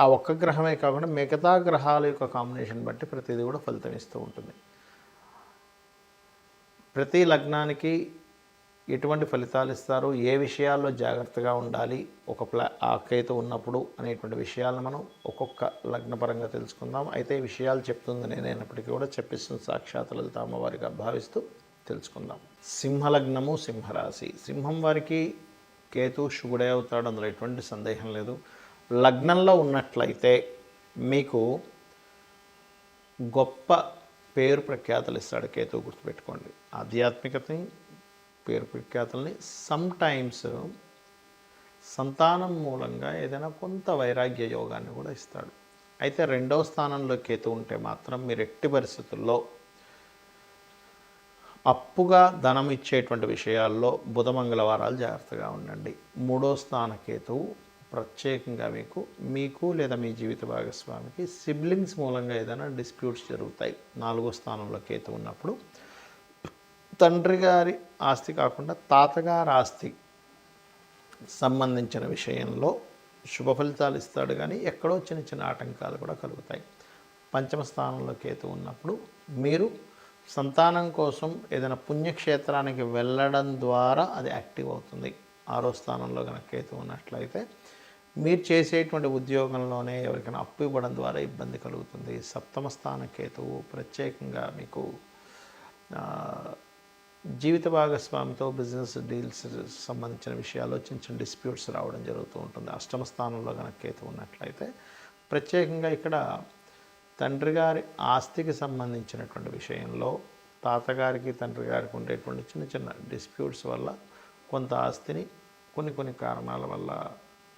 ఆ ఒక్క గ్రహమే కాకుండా మిగతా గ్రహాల యొక్క కాంబినేషన్ బట్టి ప్రతిదీ కూడా ఫలితం ఇస్తూ ఉంటుంది. ప్రతి లగ్నానికి ఎటువంటి ఫలితాలు ఇస్తారు? ఏ విషయాల్లో జాగ్రత్తగా ఉండాలి? ఒక ప్లా ఆ కేతు ఉన్నప్పుడు అనేటువంటి విషయాలను మనం ఒక్కొక్క లగ్నపరంగా తెలుసుకుందాం. అయితే విషయాలు చెప్తుంది నేనైనప్పటికీ కూడా చెప్పిస్తున్న సాక్షాత్ లలిత అమ్మవారిగా భావిస్తూ తెలుసుకుందాం. సింహలగ్నము సింహరాశి. సింహం వారికి కేతు శుభుడే అవుతాడు. అందులో ఎటువంటి సందేహం లేదు. లగ్నంలో ఉన్నట్లయితే మీకు గొప్ప పేరు ప్రఖ్యాతలు ఇస్తాడు కేతు గుర్తుపెట్టుకోండి. ఆధ్యాత్మికతని పేరు ప్రఖ్యాతల్ని సమ్టైమ్స్ సంతానం మూలంగా ఏదైనా కొంత వైరాగ్య యోగాన్ని కూడా ఇస్తాడు. అయితే రెండవ స్థానంలో కేతు ఉంటే మాత్రం మీరు ఎట్టి పరిస్థితుల్లో అప్పుగా ధనం ఇచ్చేటువంటి విషయాల్లో బుధ మంగళవారాలు జాగ్రత్తగా ఉండండి. మూడో స్థాన కేతువు ప్రత్యేకంగా మీకు మీకు లేదా మీ జీవిత భాగస్వామికి సిబ్లింగ్స్ మూలంగా ఏదైనా డిస్ప్యూట్స్ జరుగుతాయి. నాలుగో స్థానంలో కేతు ఉన్నప్పుడు తండ్రి గారి ఆస్తి కాకుండా తాతగారి ఆస్తి సంబంధించిన విషయంలో శుభ ఫలితాలు ఇస్తాడు కానీ ఎక్కడో చిన్న చిన్న ఆటంకాలు కూడా కలుగుతాయి. పంచమ స్థానంలో కేతు ఉన్నప్పుడు మీరు సంతానం కోసం ఏదైనా పుణ్యక్షేత్రానికి వెళ్ళడం ద్వారా అది యాక్టివ్ అవుతుంది. ఆరో స్థానంలో కనుక కేతు ఉన్నట్లయితే మీరు చేసేటువంటి ఉద్యోగంలోనే ఎవరికైనా అప్పు ఇవ్వడం ద్వారా ఇబ్బంది కలుగుతుంది. సప్తమ స్థాన కేతువు ప్రత్యేకంగా మీకు జీవిత భాగస్వామితో బిజినెస్ డీల్స్ సంబంధించిన విషయాల్లో చిన్న చిన్న డిస్ప్యూట్స్ రావడం జరుగుతూ ఉంటుంది. అష్టమ స్థానంలో కనుక కేతు ఉన్నట్లయితే ప్రత్యేకంగా ఇక్కడ తండ్రి గారి ఆస్తికి సంబంధించినటువంటి విషయంలో తాతగారికి తండ్రి గారికి ఉండేటువంటి చిన్న చిన్న డిస్ప్యూట్స్ వల్ల కొంత ఆస్తిని కొన్ని కొన్ని కారణాల వల్ల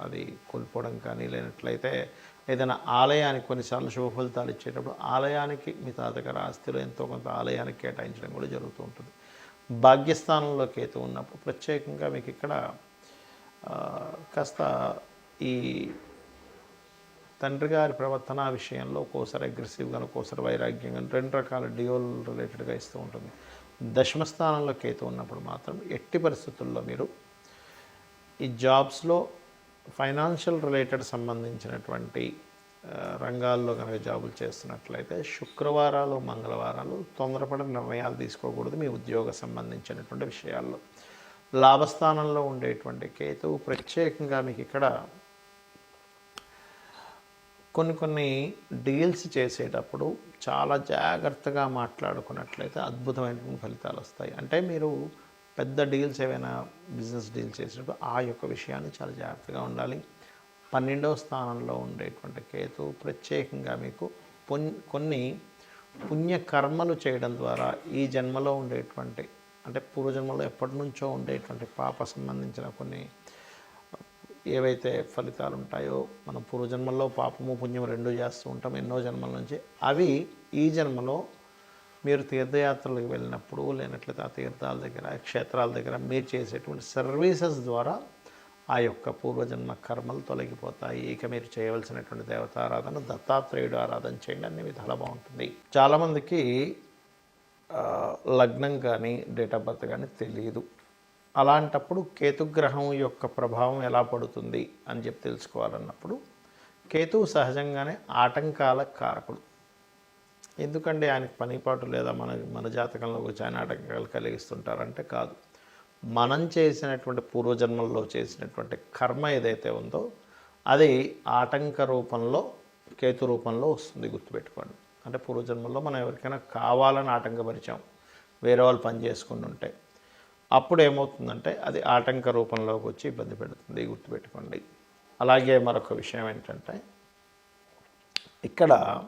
అది కోల్పోవడం కానీ లేనట్లయితే ఏదైనా ఆలయానికి కొన్నిసార్లు శుభ ఫలితాలు ఇచ్చేటప్పుడు ఆలయానికి మీ తాతగారి ఆస్తిలో ఎంతో కొంత ఆలయానికి కేటాయించడం కూడా జరుగుతూ ఉంటుంది. భాగ్యస్థానంలో కేతు ఉన్నప్పుడు ప్రత్యేకంగా మీకు ఇక్కడ కాస్త ఈ తండ్రి గారి ప్రవర్తన విషయంలో ఒక్కోసారి అగ్రెసివ్గా ఒక్కోసారి వైరాగ్యంగా రెండు రకాల డియోల్ రిలేటెడ్గా ఇస్తూ ఉంటుంది. దశమ స్థానంలో కేతు ఉన్నప్పుడు మాత్రం ఎట్టి పరిస్థితుల్లో మీరు ఈ జాబ్స్లో ఫైనాన్షియల్ రిలేటెడ్ సంబంధించినటువంటి రంగాల్లో కనుక జాబులు చేస్తున్నట్లయితే శుక్రవారాలు మంగళవారాలు తొందరపడి నిర్ణయాలు తీసుకోకూడదు మీ ఉద్యోగ సంబంధించినటువంటి విషయాల్లో. లాభస్థానంలో ఉండేటువంటి కేతువు ప్రత్యేకంగా మీకు ఇక్కడ కొన్ని కొన్ని డీల్స్ చేసేటప్పుడు చాలా జాగ్రత్తగా మాట్లాడుకున్నట్లయితే అద్భుతమైనటువంటి ఫలితాలు వస్తాయి. అంటే మీరు పెద్ద డీల్స్ ఏవైనా బిజినెస్ డీల్స్ చేసినప్పుడు ఆ యొక్క విషయాన్ని చాలా జాగ్రత్తగా ఉండాలి. పన్నెండవ స్థానంలో ఉండేటువంటి కేతు ప్రత్యేకంగా మీకు పుణ్ కొన్ని పుణ్యకర్మలు చేయడం ద్వారా ఈ జన్మలో ఉండేటువంటి అంటే పూర్వజన్మలో ఎప్పటి నుంచో ఉండేటువంటి పాప సంబంధించిన కొన్ని ఏవైతే ఫలితాలు ఉంటాయో మనం పూర్వజన్మల్లో పాపము పుణ్యం రెండు చేస్తూ ఉంటాం ఎన్నో జన్మల నుంచి అవి ఈ జన్మలో మీరు తీర్థయాత్రలకు వెళ్ళినప్పుడు లేనట్లయితే ఆ తీర్థాల దగ్గర క్షేత్రాల దగ్గర మీరు చేసేటువంటి సర్వీసెస్ ద్వారా ఆ యొక్క పూర్వజన్మ కర్మలు తొలగిపోతాయి. ఇక మీరు చేయవలసినటువంటి దేవతారాధన దత్తాత్రేయుడు ఆరాధన చేయండి. అన్ని విధాలు బాగుంటుంది. చాలామందికి లగ్నం కానీ డేట్ ఆఫ్ బర్త్ కానీ తెలియదు అలాంటప్పుడు కేతుగ్రహం యొక్క ప్రభావం ఎలా పడుతుంది అని చెప్పి తెలుసుకోవాలన్నప్పుడు కేతువు సహజంగానే ఆటంకాల కారకుడు. ఎందుకంటే ఆయనకు పనిపాటు లేదా మన మన జాతకంలో వచ్చి ఆయన ఆటంకాలు కలిగిస్తుంటారంటే కాదు. మనం చేసినటువంటి పూర్వజన్మల్లో చేసినటువంటి కర్మ ఏదైతే ఉందో అది ఆటంక రూపంలో కేతు రూపంలో వస్తుంది గుర్తుపెట్టుకోండి. అంటే పూర్వజన్మల్లో మనం ఎవరికైనా కావాలని ఆటంకపరిచాం. వేరే వాళ్ళు పని చేసుకుని ఉంటే. అప్పుడు ఏమవుతుందంటే అది ఆటంక రూపంలోకి వచ్చి ఇబ్బంది పెడుతుంది గుర్తుపెట్టుకోండి. అలాగే మరొక విషయం ఏంటంటే ఇక్కడ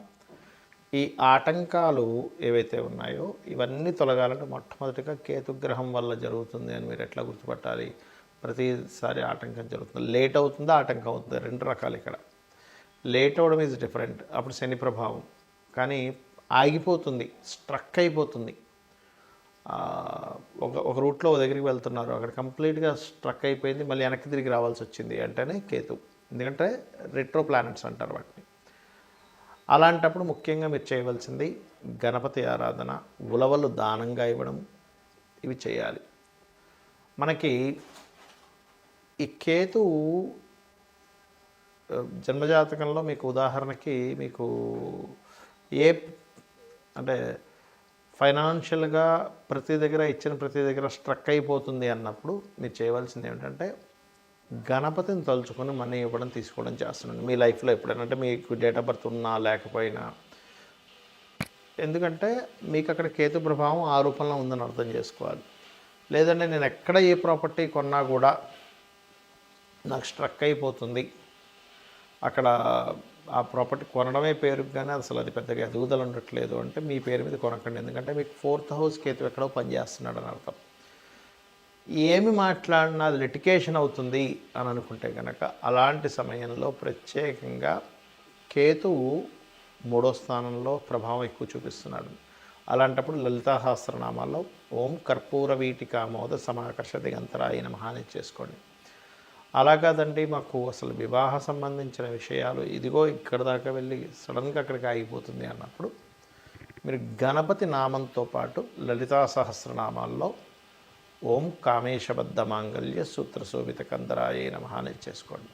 ఈ ఆటంకాలు ఏవైతే ఉన్నాయో ఇవన్నీ తొలగాలంటే మొట్టమొదటిగా కేతుగ్రహం వల్ల జరుగుతుంది అని మీరు ఎట్లా గుర్తుపట్టాలి? ప్రతిసారి ఆటంకం జరుగుతుంది. లేట్ అవుతుందా? ఆటంకం అవుతుందా? రెండు రకాలు ఇక్కడ. లేట్ అవడం ఈజ్ డిఫరెంట్ అప్పుడు శని ప్రభావం. కానీ ఆగిపోతుంది. స్ట్రక్ అయిపోతుంది. ఒక ఒక రూట్లో ఒక దగ్గరికి వెళ్తున్నారు. అక్కడ కంప్లీట్గా స్ట్రక్ అయిపోయింది. మళ్ళీ వెనక్కి తిరిగి రావాల్సి వచ్చింది అంటేనే కేతు. ఎందుకంటే రెట్రో ప్లానెట్స్ అంటారు వాటిని. అలాంటప్పుడు ముఖ్యంగా మీరు చేయవలసింది గణపతి ఆరాధన ఉలవలు దానంగా ఇవ్వడం ఇవి చేయాలి. మనకి ఈ కేతు జన్మజాతకంలో మీకు ఉదాహరణకి మీకు ఏ అంటే ఫైనాన్షియల్గా ప్రతి దగ్గర ఇచ్చిన ప్రతి దగ్గర స్ట్రక్ అయిపోతుంది అన్నప్పుడు మీరు చేయవలసింది ఏమిటంటే గణపతిని తలుచుకొని మనీ ఇవ్వడం తీసుకోవడం చేస్తున్నాను. మీ లైఫ్లో ఎప్పుడైనా అంటే మీకు డేట్ ఆఫ్ బర్త్ ఉన్నా లేకపోయినా. ఎందుకంటే మీకు అక్కడ కేతు ప్రభావం ఆ రూపంలో ఉందని అర్థం చేసుకోవాలి. లేదంటే నేను ఎక్కడ ఏ ప్రాపర్టీ కొన్నా కూడా నాకు స్ట్రక్ అయిపోతుంది. అక్కడ ఆ ప్రాపర్టీ కొనడమే పేరు కానీ అసలు అది పెద్దగా ఎదుగుదల ఉండట్లేదు అంటే మీ పేరు మీద కొనకండి. ఎందుకంటే మీకు ఫోర్త్ హౌస్ కేతు ఎక్కడో పనిచేస్తున్నాడు అని అర్థం. ఏమి మాట్లాడినా అది లిటికేషన్ అవుతుంది అని అనుకుంటే కనుక అలాంటి సమయంలో ప్రత్యేకంగా కేతువు మూడో స్థానంలో ప్రభావం ఎక్కువ చూపిస్తున్నాడు. అలాంటప్పుడు లలితా సహస్రనామాల్లో ఓం కర్పూర వీటికామోద సమాకర్ష దిగంతరాయ మహాని చేసుకోండి. అలా కాదండి మాకు అసలు వివాహ సంబంధించిన విషయాలు ఇదిగో ఇక్కడ దాకా వెళ్ళి సడన్గా అక్కడికి ఆగిపోతుంది అన్నప్పుడు మీరు గణపతి నామంతో పాటు లలితా సహస్రనామాల్లో ఓం కామేశబద్ధ మాంగళ్య సూత్ర శోభిత కందరాయ నమః చేసుకోండి.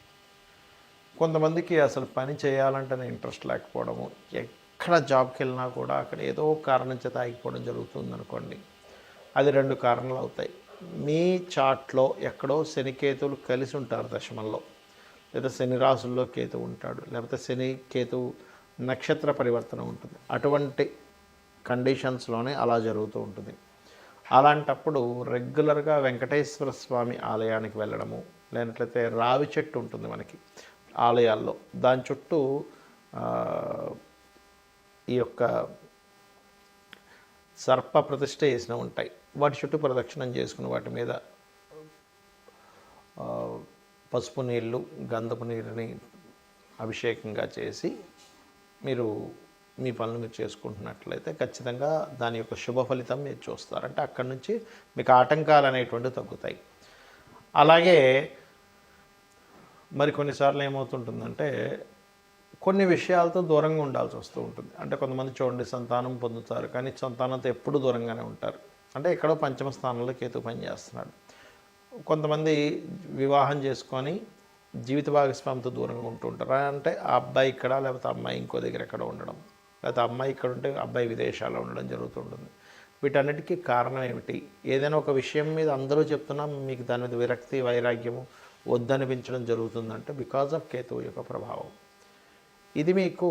కొంతమందికి అసలు పని చేయాలంటేనే ఇంట్రెస్ట్ లేకపోవడము ఎక్కడ జాబ్కి వెళ్ళినా కూడా అక్కడ ఏదో కారణం చేత ఆగిపోవడం జరుగుతుంది అనుకోండి అది రెండు కారణాలు అవుతాయి. మీ చాట్లో ఎక్కడో శనికేతువులు కలిసి ఉంటారు దశమంలో లేదా శని రాసుల్లో కేతు ఉంటాడు లేకపోతే శని కేతు నక్షత్ర పరివర్తన ఉంటుంది. అటువంటి కండిషన్స్లోనే అలా జరుగుతూ ఉంటుంది. అలాంటప్పుడు రెగ్యులర్గా వెంకటేశ్వర స్వామి ఆలయానికి వెళ్ళడము లేనట్లయితే రావి చెట్టు ఉంటుంది మనకి ఆలయాల్లో. దాని చుట్టూ ఈ యొక్క సర్ప ప్రతిష్ట చేసిన ఉంటాయి. వాటి చుట్టూ ప్రదక్షిణం చేసుకుని వాటి మీద పసుపు నీళ్ళు గంధపు నీరుని అభిషేకంగా చేసి మీరు మీ పనులు మీరు చేసుకుంటున్నట్లయితే ఖచ్చితంగా దాని యొక్క శుభ ఫలితం మీరు చూస్తారు. అంటే అక్కడి నుంచి మీకు ఆటంకాలు అనేటువంటివి తగ్గుతాయి. అలాగే మరి కొన్నిసార్లు ఏమవుతుంటుందంటే కొన్ని విషయాలతో దూరంగా ఉండాల్సి వస్తూ ఉంటుంది. అంటే కొంతమంది చూడండి సంతానం పొందుతారు కానీ సంతానంతో ఎప్పుడు దూరంగానే ఉంటారు. అంటే ఎక్కడో పంచమ స్థానంలో కేతు పని చేస్తున్నాడు. కొంతమంది వివాహం చేసుకొని జీవిత భాగస్వామితో దూరంగా ఉంటూ ఉంటారు. అంటే ఆ అబ్బాయి ఇక్కడ లేకపోతే అమ్మాయి ఇంకో దగ్గర ఎక్కడ ఉండడం. లేకపోతే అమ్మాయి ఇక్కడ ఉంటే అబ్బాయి విదేశాల్లో ఉండడం జరుగుతుంటుంది. వీటన్నిటికీ కారణం ఏమిటి? ఏదైనా ఒక విషయం మీద అందరూ చెప్తున్నా మీకు దాని మీద విరక్తి వైరాగ్యము వద్దనిపించడం జరుగుతుందంటే బికాజ్ ఆఫ్ కేతువు యొక్క ప్రభావం. ఇది మీకు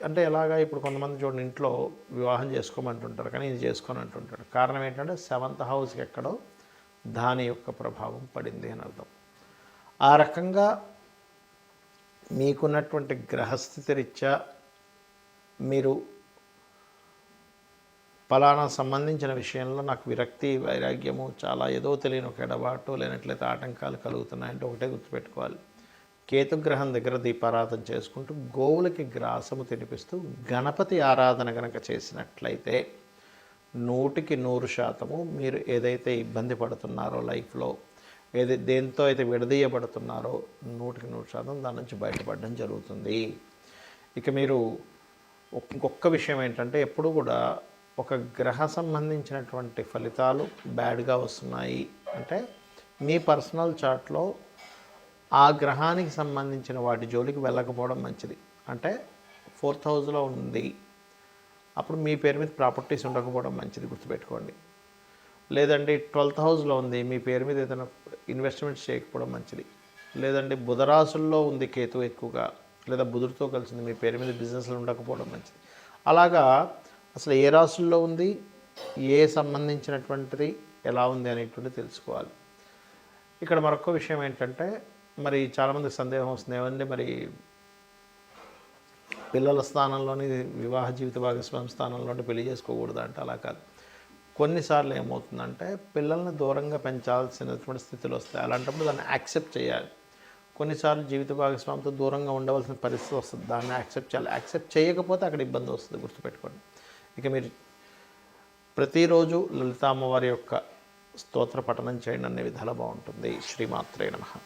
అంటే ఎలాగా ఇప్పుడు కొంతమంది చూడండి ఇంట్లో వివాహం చేసుకోమంటుంటారు కానీ ఇది చేసుకొని అంటుంటాడు కారణం ఏంటంటే సెవెంత్ హౌస్కి ఎక్కడో దాని యొక్క ప్రభావం పడింది అని అర్థం. ఆ రకంగా మీకున్నటువంటి గ్రహస్థితి రీత్యా మీరు ఫలానా సంబంధించిన విషయంలో నాకు విరక్తి వైరాగ్యము చాలా ఏదో తెలియని ఒక ఎడబాటు లేనట్లయితే ఆటంకాలు కలుగుతున్నాయంటే ఒకటే గుర్తుపెట్టుకోవాలి. కేతుగ్రహం దగ్గర దీపారాధన చేసుకుంటూ గోవులకి గ్రాసము తినిపిస్తూ గణపతి ఆరాధన కనుక చేసినట్లయితే నూటికి నూరు శాతము మీరు ఏదైతే ఇబ్బంది పడుతున్నారో లైఫ్లో ఏది దేంతో అయితే విడదీయబడుతున్నారో నూటికి నూరు శాతం దాని నుంచి బయటపడడం జరుగుతుంది. ఇక మీరు ఇంకొక విషయం ఏంటంటే ఎప్పుడు కూడా ఒక గ్రహ సంబంధించినటువంటి ఫలితాలు బ్యాడ్గా వస్తున్నాయి. అంటే మీ పర్సనల్ చార్ట్లో ఆ గ్రహానికి సంబంధించిన వాటి జోలికి వెళ్ళకపోవడం మంచిది. అంటే ఫోర్త్ హౌస్లో ఉంది. అప్పుడు మీ పేరు మీద ప్రాపర్టీస్ ఉండకపోవడం మంచిది గుర్తుపెట్టుకోండి. లేదండి ట్వెల్త్ హౌస్లో ఉంది. మీ పేరు మీద ఏదైనా ఇన్వెస్ట్మెంట్స్ చేయకపోవడం మంచిది. లేదండి బుధరాశుల్లో ఉంది కేతు ఎక్కువగా. లేదా బుధుడితో కలిసింది మీ పేరు మీద బిజినెస్లు ఉండకపోవడం మంచిది. అలాగా అసలు ఏ రాసుల్లో ఉంది ఏ సంబంధించినటువంటిది ఎలా ఉంది అనేటువంటిది తెలుసుకోవాలి. ఇక్కడ మరొక విషయం ఏంటంటే మరి చాలామంది సందేహం వస్తుంది. ఏమండి మరి పిల్లల స్థానంలోని వివాహ జీవిత భాగస్వామి స్థానంలోని పెళ్ళి చేసుకోకూడదు అంటే అలా కాదు. కొన్నిసార్లు ఏమవుతుందంటే పిల్లల్ని దూరంగా పెంచాల్సినటువంటి స్థితిలో వస్తాయి. అలాంటప్పుడు దాన్ని యాక్సెప్ట్ చేయాలి. కొన్నిసార్లు జీవిత భాగస్వామితో దూరంగా ఉండవలసిన పరిస్థితి వస్తుంది. దాన్ని యాక్సెప్ట్ చేయాలి. యాక్సెప్ట్ చేయకపోతే అక్కడ ఇబ్బంది వస్తుంది గుర్తుపెట్టుకోండి. ఇక మీరు ప్రతిరోజు లలిత అమ్మవారి యొక్క స్తోత్ర పఠనం చేయండి. అనే విధాలు బాగుంటుంది. శ్రీమాత్రే నమ.